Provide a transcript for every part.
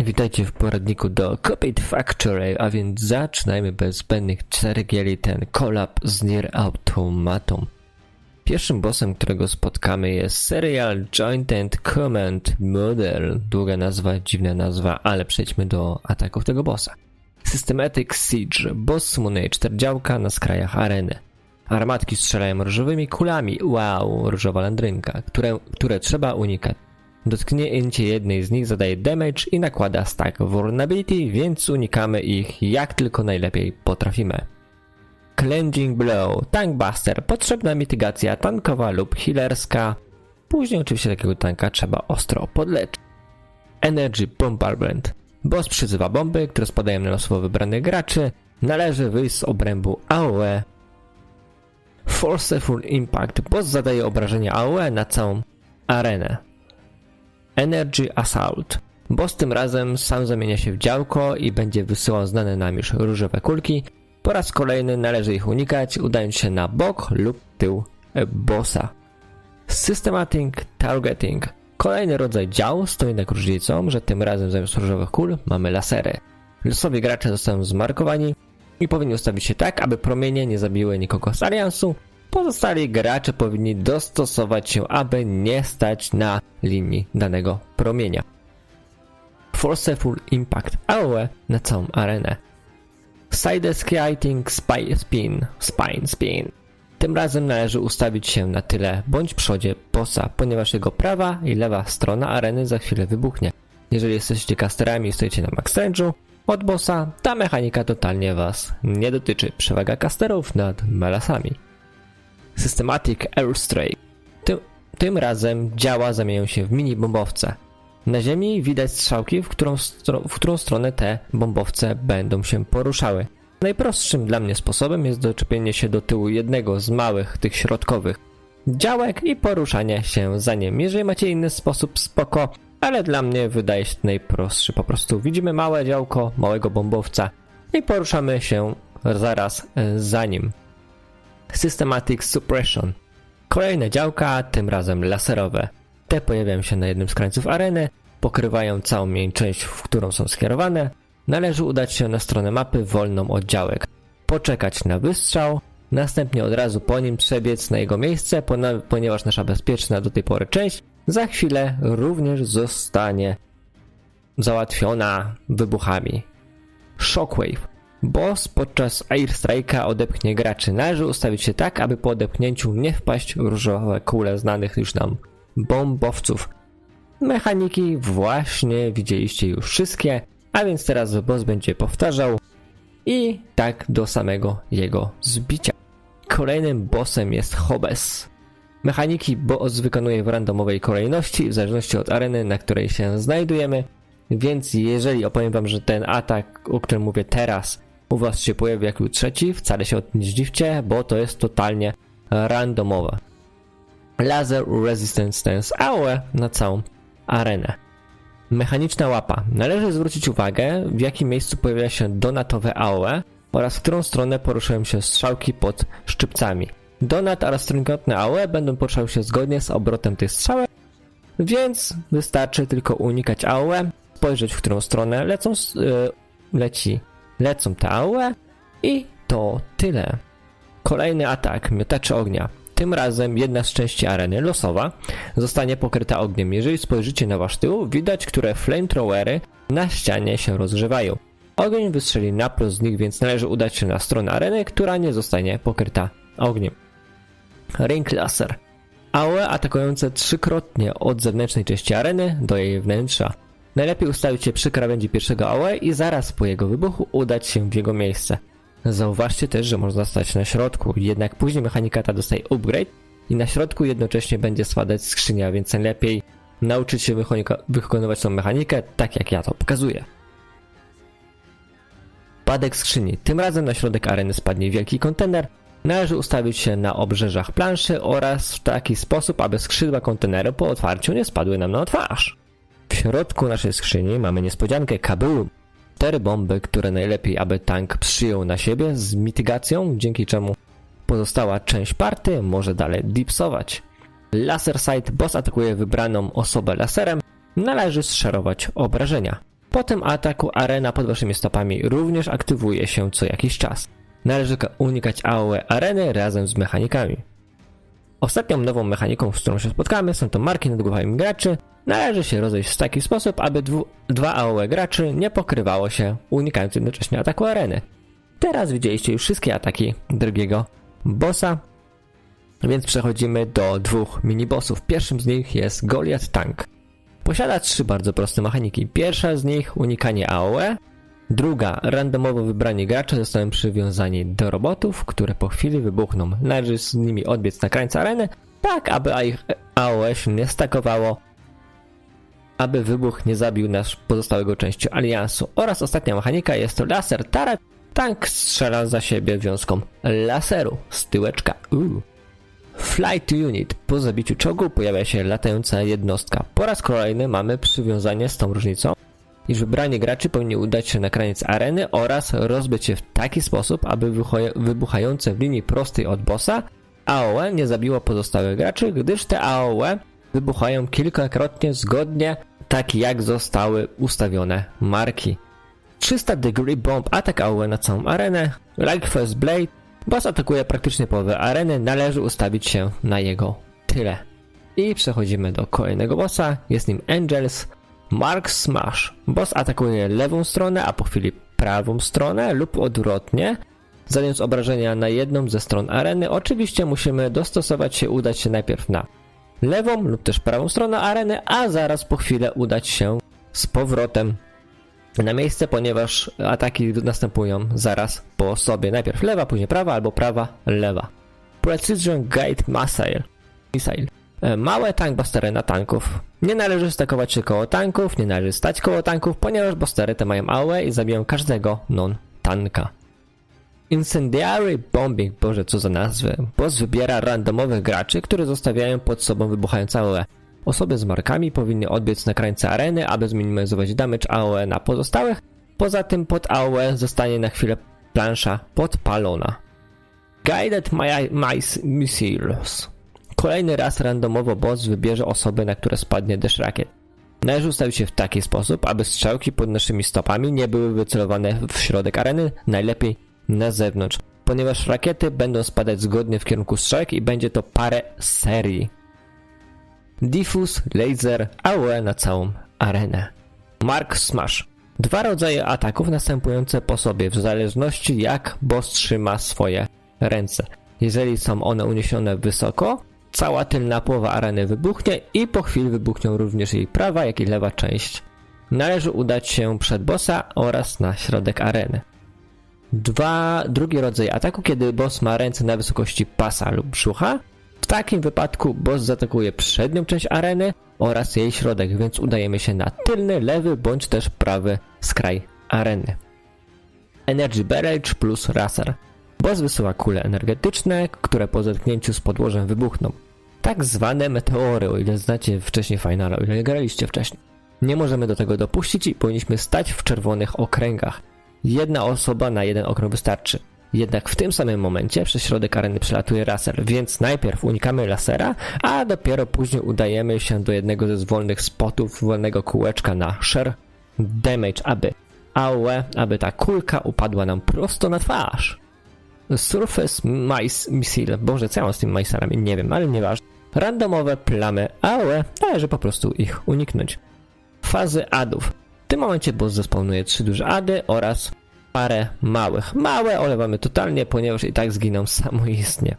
Witajcie w poradniku do Copied Factory, a więc zaczynajmy bez zbędnych ceregieli ten kolab z Nier Automatą. Pierwszym bossem, którego spotkamy jest Serial Joint and Command Model. Długa nazwa, dziwna nazwa, ale przejdźmy do ataków tego bossa. Systematic Siege. Boss summonuje czterdziałka na skrajach areny. Armatki strzelają różowymi kulami, wow, różowa landrynka, które, które trzeba unikać. Dotknięcie jednej z nich zadaje damage i nakłada stack vulnerability, więc unikamy ich jak tylko najlepiej potrafimy. Cleansing Blow, Tankbuster, potrzebna mitygacja tankowa lub healerska. Później oczywiście takiego tanka trzeba ostro podleczyć. Energy Bombardment. Boss przyzywa bomby, które spadają na losowo wybranych graczy. Należy wyjść z obrębu AOE. Forceful Impact. Boss zadaje obrażenia AOE na całą arenę. Energy Assault. Boss tym razem sam zamienia się w działko i będzie wysyłał znane nam już różowe kulki. Po raz kolejny należy ich unikać, udając się na bok lub tył e, bossa. Systematic Targeting. Kolejny rodzaj dział z tą jednak różnicą, że tym razem zamiast różowych kul mamy lasery. Losowi gracze zostają zmarkowani i powinni ustawić się tak, aby promienie nie zabiły nikogo z aliansu. Pozostali gracze powinni dostosować się, aby nie stać na linii danego promienia. Forceful Impact AOE na całą arenę. Side Skating Spy Spin Spine Spin. Tym razem należy ustawić się na tyle bądź przodzie bossa, ponieważ jego prawa i lewa strona areny za chwilę wybuchnie. Jeżeli jesteście casterami i stoicie na max range'u od bossa, ta mechanika totalnie was nie dotyczy. Przewaga casterów nad melasami. Systematic Airstrike. Tym, tym razem działa zamienią się w mini bombowce. Na ziemi widać strzałki, w którą, w którą stronę te bombowce będą się poruszały. Najprostszym dla mnie sposobem jest doczepienie się do tyłu jednego z małych, tych środkowych działek i poruszanie się za nim. Jeżeli macie inny sposób, spoko, ale dla mnie wydaje się najprostszy. Po prostu widzimy małe działko, małego bombowca i poruszamy się zaraz e, za nim. Systematic Suppression. Kolejne działka, tym razem laserowe. Te pojawiają się na jednym z krańców areny, pokrywają całą jej część, w którą są skierowane. Należy udać się na stronę mapy wolną od działek. Poczekać na wystrzał, następnie od razu po nim przebiec na jego miejsce, ponieważ nasza bezpieczna do tej pory część za chwilę również zostanie załatwiona wybuchami. Shockwave. Boss podczas Airstrike'a odepchnie graczy. Należy ustawić się tak, aby po odepchnięciu nie wpaść w różowe kule znanych już nam bombowców. Mechaniki właśnie widzieliście już wszystkie, a więc teraz boss będzie powtarzał i tak do samego jego zbicia. Kolejnym bossem jest Hobes. Mechaniki boss wykonuje w randomowej kolejności, w zależności od areny, na której się znajdujemy, więc jeżeli opowiem wam, że ten atak, o którym mówię teraz, u was się pojawi jako trzeci, wcale się o tym nie zdziwcie, bo to jest totalnie randomowe. Laser Resistance Stance AOE na całą arenę. Mechaniczna łapa. Należy zwrócić uwagę, w jakim miejscu pojawia się donatowe AOE oraz w którą stronę poruszają się strzałki pod szczypcami. Donat oraz trójkątne AOE będą poruszały się zgodnie z obrotem tych strzałek, więc wystarczy tylko unikać AOE, spojrzeć w którą stronę lecą, yy, leci, lecą te AOE i to tyle. Kolejny atak, miotacze ognia. Tym razem jedna z części areny, losowa, zostanie pokryta ogniem. Jeżeli spojrzycie na wasz tył, widać, które flamethrowery na ścianie się rozgrzewają. Ogień wystrzeli naprost z nich, więc należy udać się na stronę areny, która nie zostanie pokryta ogniem. Ring Laser. AOE atakujące trzykrotnie od zewnętrznej części areny do jej wnętrza. Najlepiej ustawić się przy krawędzi pierwszego AOE i zaraz po jego wybuchu udać się w jego miejsce. Zauważcie też, że można stać na środku, jednak później mechanika ta dostaje upgrade i na środku jednocześnie będzie spadać skrzynia, więc najlepiej nauczyć się wykonywać tą mechanikę tak jak ja to pokazuję. Padek skrzyni. Tym razem na środek areny spadnie wielki kontener. Należy ustawić się na obrzeżach planszy oraz w taki sposób, aby skrzydła konteneru po otwarciu nie spadły nam na twarz. W środku naszej skrzyni mamy niespodziankę kabylu. Cztery bomby, które najlepiej, aby tank przyjął na siebie z mitygacją, dzięki czemu pozostała część party może dalej dipsować. Laser Sight boss atakuje wybraną osobę laserem, należy zszerować obrażenia. Po tym ataku arena pod waszymi stopami również aktywuje się co jakiś czas. Należy ka- unikać AOE areny razem z mechanikami. Ostatnią nową mechaniką, z którą się spotkamy, są to marki nad głowami graczy. Należy się rozejść w taki sposób, aby dwu, dwa AOE graczy nie pokrywało się, unikając jednocześnie ataku areny. Teraz widzieliście już wszystkie ataki drugiego bossa, więc przechodzimy do dwóch minibossów. Pierwszym z nich jest Goliath Tank. Posiada trzy bardzo proste mechaniki. Pierwsza z nich unikanie AOE, druga randomowo wybrani gracze zostają przywiązani do robotów, które po chwili wybuchną. Należy z nimi odbiec na krańce areny, tak aby ich AOE się nie stakowało, aby wybuch nie zabił nasz pozostałego części aliansu. Oraz ostatnia mechanika jest to laser taret. Tank strzela za siebie wiązką laseru z tyłeczka. Uuu. Flight Unit. Po zabiciu czołgu pojawia się latająca jednostka. Po raz kolejny mamy przywiązanie z tą różnicą, iż wybrani graczy powinni udać się na kraniec areny oraz rozbyć się w taki sposób, aby wybuchające w linii prostej od bossa AOE nie zabiło pozostałych graczy, gdyż te AOE wybuchają kilkakrotnie zgodnie tak jak zostały ustawione marki. 300 Degree Bomb atak AOE na całą arenę. Like First Blade Boss atakuje praktycznie połowę areny, należy ustawić się na jego tyle. I przechodzimy do kolejnego bossa, jest nim Angels Mark Smash. Boss atakuje lewą stronę, a po chwili prawą stronę lub odwrotnie, zadając obrażenia na jedną ze stron areny. Oczywiście musimy dostosować się, udać się najpierw na lewą lub też prawą stronę areny, a zaraz po chwilę udać się z powrotem na miejsce, ponieważ ataki następują zaraz po sobie. Najpierw lewa, później prawa albo prawa, lewa. Precision Guide Missile. Missile. E, Małe tankbustery na tanków. Nie należy stakować się koło tanków, nie należy stać koło tanków, ponieważ bustery te mają AOE i zabiją każdego non-tanka. Incendiary Bombing, boże co za nazwy. Boss wybiera randomowych graczy, którzy zostawiają pod sobą wybuchające AOE. Osoby z markami powinny odbiec na krańce areny, aby zminimalizować damage AOE na pozostałych. Poza tym pod AOE zostanie na chwilę plansza podpalona. Guided Mi- Mice Missiles. Kolejny raz randomowo boss wybierze osoby, na które spadnie deszcz rakiet. Należy ustawić się w taki sposób, aby strzałki pod naszymi stopami nie były wycelowane w środek areny, najlepiej na zewnątrz, ponieważ rakiety będą spadać zgodnie w kierunku strzałek i będzie to parę serii. Diffuse, Laser, AOE na całą arenę. Mark Smash. Dwa rodzaje ataków następujące po sobie, w zależności jak boss trzyma swoje ręce. Jeżeli są one uniesione wysoko, cała tylna połowa areny wybuchnie i po chwili wybuchną również jej prawa, jak i lewa część. Należy udać się przed bossa oraz na środek areny. Dwa, drugi rodzaj ataku, kiedy boss ma ręce na wysokości pasa lub brzucha. W takim wypadku boss zaatakuje przednią część areny oraz jej środek, więc udajemy się na tylny, lewy bądź też prawy skraj areny. Energy Barrage plus Racer. Boss wysyła kule energetyczne, które po zetknięciu z podłożem wybuchną. Tak zwane meteory, o ile znacie wcześniej Finala, o ile graliście wcześniej. Nie możemy do tego dopuścić i powinniśmy stać w czerwonych okręgach. Jedna osoba na jeden okrąg wystarczy. Jednak w tym samym momencie przez środek areny przelatuje laser, więc najpierw unikamy lasera, a dopiero później udajemy się do jednego ze wolnych spotów wolnego kółeczka na share damage, aby AOE, aby ta kulka upadła nam prosto na twarz. Surface Mice Missile, boże co ja mam z tymi majsalami, nie wiem, ale nieważne. Randomowe plamy AOE, należy po prostu ich uniknąć. Fazy adów. W tym momencie boss zespawnuje trzy duże ady oraz parę małych. Małe olewamy totalnie, ponieważ i tak zginą samoistnie.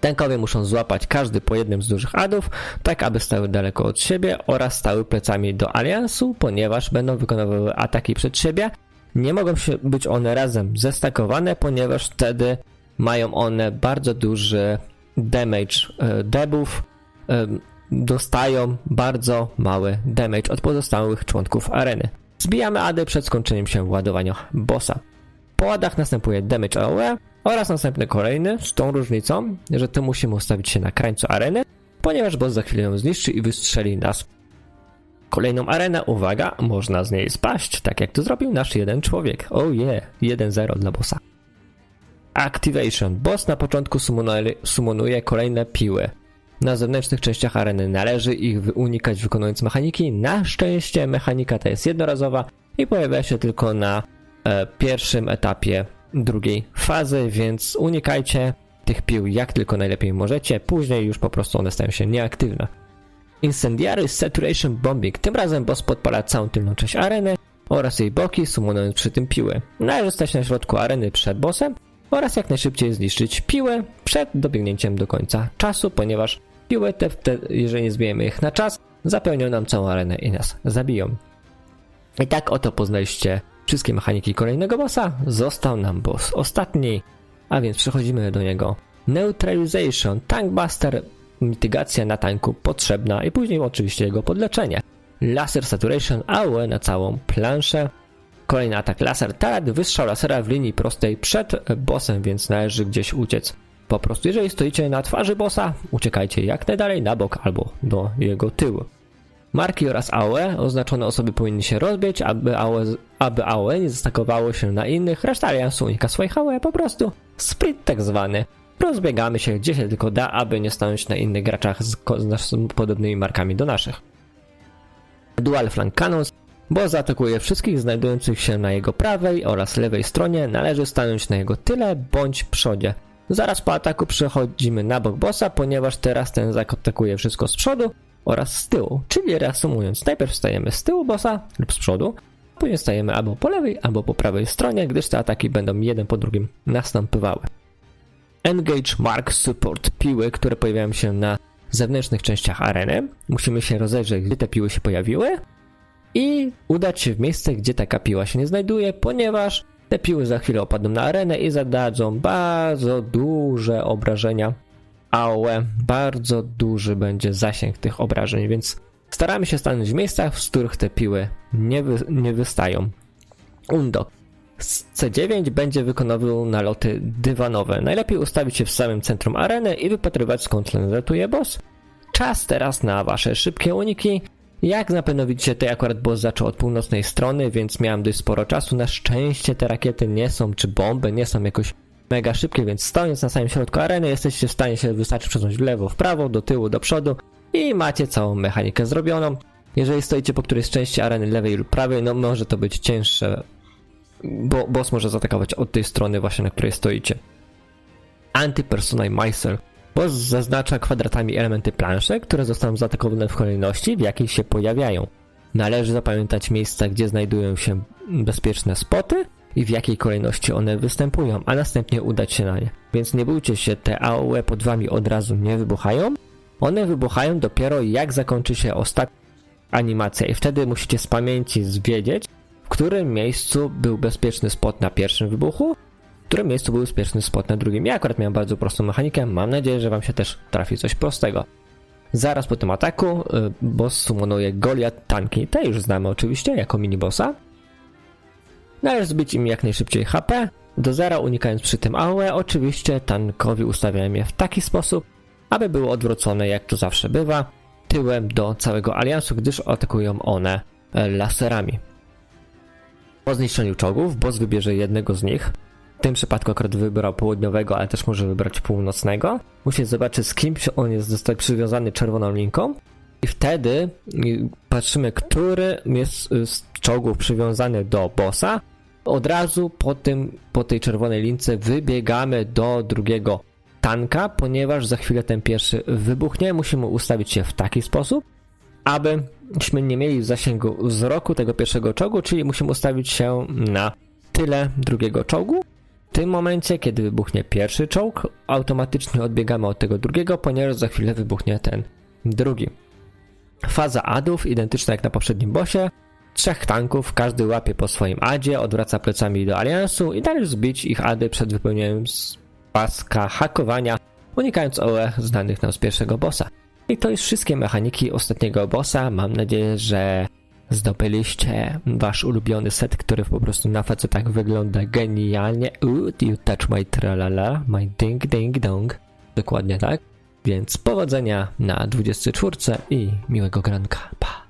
Tankowie muszą złapać każdy po jednym z dużych adów, tak aby stały daleko od siebie oraz stały plecami do aliansu, ponieważ będą wykonywały ataki przed siebie. Nie mogą być one razem zestakowane, ponieważ wtedy mają one bardzo duży damage e, debuff, e, dostają bardzo mały damage od pozostałych członków areny. Zbijamy ady przed skończeniem się ładowania bossa. Po ładach następuje damage AOE oraz następny kolejny z tą różnicą, że tu musimy ustawić się na krańcu areny, ponieważ boss za chwilę ją zniszczy i wystrzeli nas. Kolejną arenę, uwaga, można z niej spaść, tak jak to zrobił nasz jeden człowiek. Oh yeah, 1-0 dla bossa. Activation. Boss na początku summonuje kolejne piły. Na zewnętrznych częściach areny należy ich unikać wykonując mechaniki. Na szczęście mechanika ta jest jednorazowa i pojawia się tylko na e, pierwszym etapie drugiej fazy, więc unikajcie tych pił jak tylko najlepiej możecie. Później już po prostu one stają się nieaktywne. Incendiary Saturation Bombing. Tym razem boss podpala całą tylną część areny oraz jej boki, sumunując przy tym piły. Należy stać na środku areny przed bossem oraz jak najszybciej zniszczyć piłę przed dobiegnięciem do końca czasu, ponieważ piły te, te jeżeli nie zbijemy ich na czas, zapełnią nam całą arenę i nas zabiją. I tak oto poznaliście wszystkie mechaniki kolejnego bossa. Został nam boss ostatni, a więc przechodzimy do niego. Neutralization, Tankbuster, mitygacja na tanku potrzebna i później oczywiście jego podleczenie. Laser Saturation, AOE na całą planszę. Kolejny atak laser tarat, wystrzał lasera w linii prostej przed bossem, więc należy gdzieś uciec. Po prostu jeżeli stoicie na twarzy bossa, uciekajcie jak najdalej na bok albo do jego tyłu. Marki oraz AOE oznaczone osoby powinny się rozbić, aby AOE, aby AOE nie zastakowało się na innych. Reszta aliansu unika swoich AOE po prostu. Split tak zwany. Rozbiegamy się gdzie się tylko da, aby nie stanąć na innych graczach z, z nas- podobnymi markami do naszych. Dual Flank Cannons, bo zaatakuje wszystkich znajdujących się na jego prawej oraz lewej stronie, należy stanąć na jego tyle bądź przodzie. Zaraz po ataku przechodzimy na bok bossa, ponieważ teraz ten zaatakuje wszystko z przodu oraz z tyłu. Czyli reasumując, najpierw stajemy z tyłu bossa lub z przodu, później stajemy albo po lewej, albo po prawej stronie, gdyż te ataki będą jeden po drugim następowały. Engage Mark Support piły, które pojawiają się na zewnętrznych częściach areny. Musimy się rozejrzeć, gdzie te piły się pojawiły i udać się w miejsce, gdzie taka piła się nie znajduje, ponieważ te piły za chwilę opadną na arenę i zadadzą bardzo duże obrażenia AOE. Bardzo duży będzie zasięg tych obrażeń, więc staramy się stanąć w miejscach, z których te piły nie, wy, nie wystają. Undok. C9 będzie wykonywał naloty dywanowe. Najlepiej ustawić się w samym centrum areny i wypatrywać skąd latuje boss. Czas teraz na wasze szybkie uniki. Jak na pewno widzicie, akurat boss zaczął od północnej strony, więc miałem dość sporo czasu. Na szczęście te rakiety nie są, czy bomby nie są jakoś mega szybkie, więc stojąc na samym środku areny jesteście w stanie się wystarczy przesunąć w lewo, w prawo, do tyłu, do przodu i macie całą mechanikę zrobioną. Jeżeli stoicie po którejś części areny lewej lub prawej, no może to być cięższe bo boss może zaatakować od tej strony właśnie, na której stoicie. Anti-Personal Meister. Boss zaznacza kwadratami elementy planszy, które zostaną zaatakowane w kolejności, w jakiej się pojawiają. Należy zapamiętać miejsca, gdzie znajdują się bezpieczne spoty i w jakiej kolejności one występują, a następnie udać się na nie. Więc nie bójcie się, te AOE pod wami od razu nie wybuchają. One wybuchają dopiero jak zakończy się ostatnia animacja i wtedy musicie z pamięci wiedzieć, w którym miejscu był bezpieczny spot na pierwszym wybuchu, w którym miejscu był bezpieczny spot na drugim. Ja akurat miałem bardzo prostą mechanikę, mam nadzieję, że wam się też trafi coś prostego. Zaraz po tym ataku y, boss summonuje Goliath tanki, te już znamy oczywiście jako minibossa. Należy zbić im jak najszybciej HP, do zera unikając przy tym AOE. Oczywiście tankowi ustawiałem je w taki sposób, aby były odwrócone jak to zawsze bywa, tyłem do całego aliansu, gdyż atakują one laserami. Po zniszczeniu czołgów boss wybierze jednego z nich. W tym przypadku akurat wybrał południowego, ale też może wybrać północnego. Musi zobaczyć z kim on jest zostać przywiązany czerwoną linką. I wtedy patrzymy, który jest y, z czołgów przywiązany do bossa. Od razu po, tym, po tej czerwonej lince wybiegamy do drugiego tanka, ponieważ za chwilę ten pierwszy wybuchnie. Musimy ustawić się w taki sposób, abyśmy nie mieli zasięgu wzroku tego pierwszego czołgu, czyli musimy ustawić się na tyle drugiego czołgu. W tym momencie, kiedy wybuchnie pierwszy czołg, automatycznie odbiegamy od tego drugiego, ponieważ za chwilę wybuchnie ten drugi. Faza adów, identyczna jak na poprzednim bossie. Trzech tanków, każdy łapie po swoim adzie, odwraca plecami do aliansu i należy zbić ich ady przed wypełnieniem paska hakowania, unikając OE znanych nam z pierwszego bossa. I to już wszystkie mechaniki ostatniego bossa. Mam nadzieję, że zdobyliście wasz ulubiony set, który po prostu na facetach wygląda genialnie. Ooh, you touch my tralala, my ding ding dong. Dokładnie tak. Więc powodzenia na 24 i miłego granka. Pa!